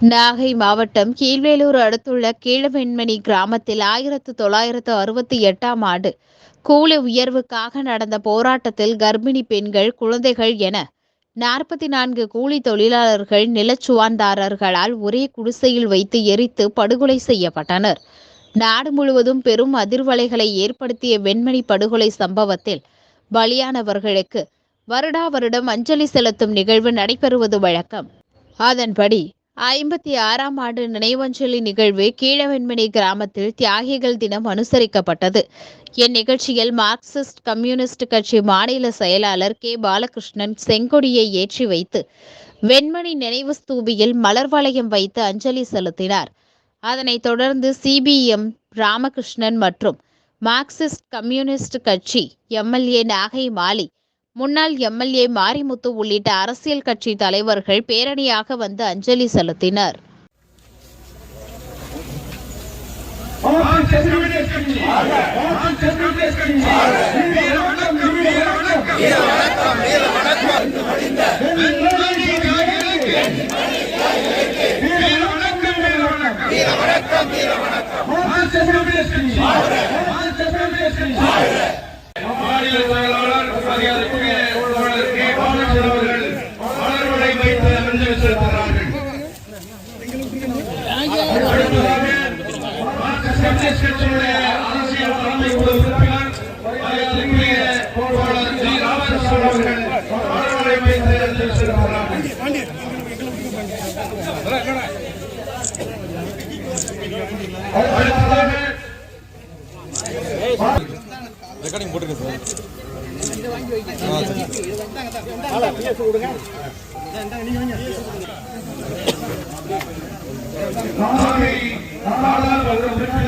நாகை மாவட்டம் கீழ்வேலூர் அடுத்துள்ள கீழவெண்மணி கிராமத்தில் ஆயிரத்து தொள்ளாயிரத்து அறுபத்தி எட்டாம் ஆண்டு கூலி உயர்வுக்காக நடந்த போராட்டத்தில் கர்ப்பிணி பெண்கள் குழந்தைகள் என நாற்பத்தி நான்கு கூலி தொழிலாளர்கள் நிலச்சுவான்தாரர்களால் ஒரே குடிசையில் வைத்து எரித்து படுகொலை செய்யப்பட்டனர். நாடு முழுவதும் பெரும் அதிர்வலைகளை ஏற்படுத்திய வெண்மணி படுகொலை சம்பவத்தில் பலியானவர்களுக்கு வருடா வருடம் அஞ்சலி செலுத்தும் நிகழ்வு நடைபெறுவது வழக்கம். அதன்படி ஐம்பத்தி ஆறாம் ஆண்டு நினைவஞ்சலி நிகழ்வு கீழவெண்மணி கிராமத்தில் தியாகிகள் தினம் அனுசரிக்கப்பட்டது. இந்நிகழ்ச்சியில் மார்க்சிஸ்ட் கம்யூனிஸ்ட் கட்சி மாநில செயலாளர் கே. பாலகிருஷ்ணன் செங்கொடியை ஏற்றி வைத்து வெண்மணி நினைவு ஸ்தூபியில் மலர் வளையம் வைத்து அஞ்சலி செலுத்தினார். அதனைத் தொடர்ந்து சிபிஎம் ராமகிருஷ்ணன் மற்றும் மார்க்சிஸ்ட் கம்யூனிஸ்ட் கட்சி எம்எல்ஏ நாகை மாலி முன்னாள் எம்எல்ஏ மாரிமுத்து உள்ளிட்ட அரசியல் கட்சி தலைவர்கள் பேரணியாக வந்து அஞ்சலி செலுத்தினர். மாநில செயலாளர் மரியாதைக்குரிய தோழர் கே. பாலச்சந்திரன் அவர்கள் மலர்வளை வைத்து அஞ்சலி செலுத்துகிறார்கள். அடுத்ததாக மார்க்சிஸ்ட் கம்யூனிஸ்ட் கட்சியினுடைய அரசியல் தலைமை குழு உறுப்பினர் தோழர் ஜி. ராமகிருஷ்ணன் அவர்கள் மலர்வளை வைத்து ரெக்கார்டிங் போட்டுருங்க சார் நாடாளுமன்ற உறுப்பினர்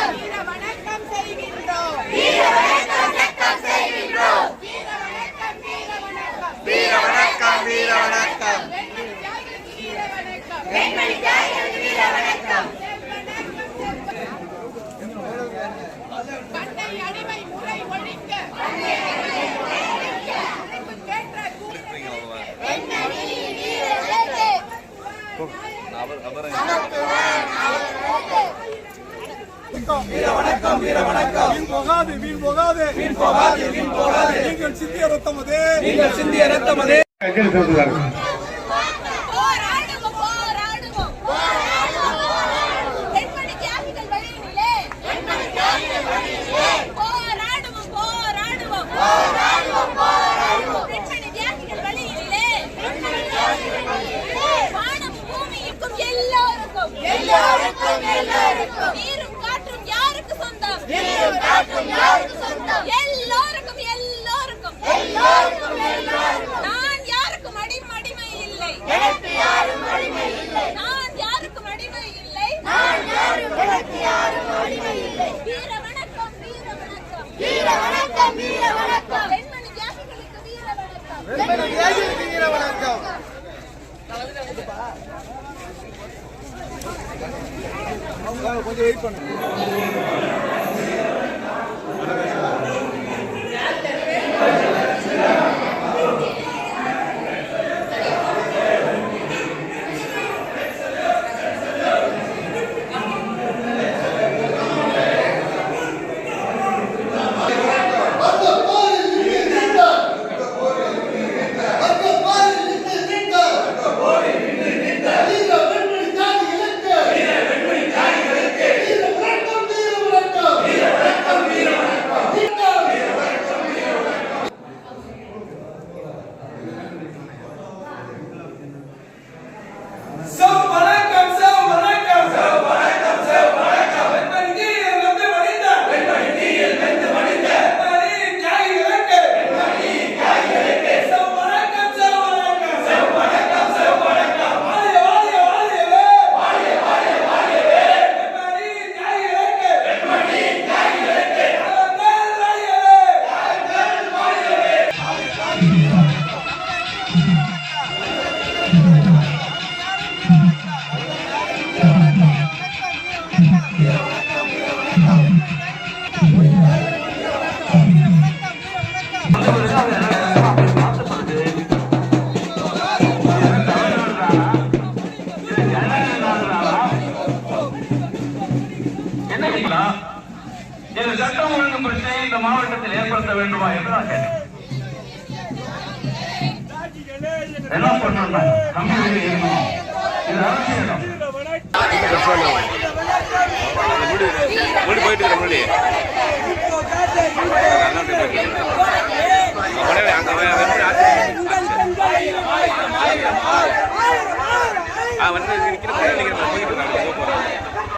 வீண் போகாது வீண் போகாது. வீண் போகாது வீண் போகாது. நீங்கள் சிந்திய ரத்தமதே நீங்கள் சிந்திய ரத்தமதே கொஞ்சம் வெயிட் பண்ணுங்க சட்டம் ஒழுங்கு பிரச்சனை இந்த மாவட்டத்தில் ஏற்படுத்த வேண்டுமா என்று நான் கேட்டேன். என்ன பண்ணணும்? கம்பி இது அரசியல் முன்னாடி போயிட்டு இருக்கிற முன்னாடி.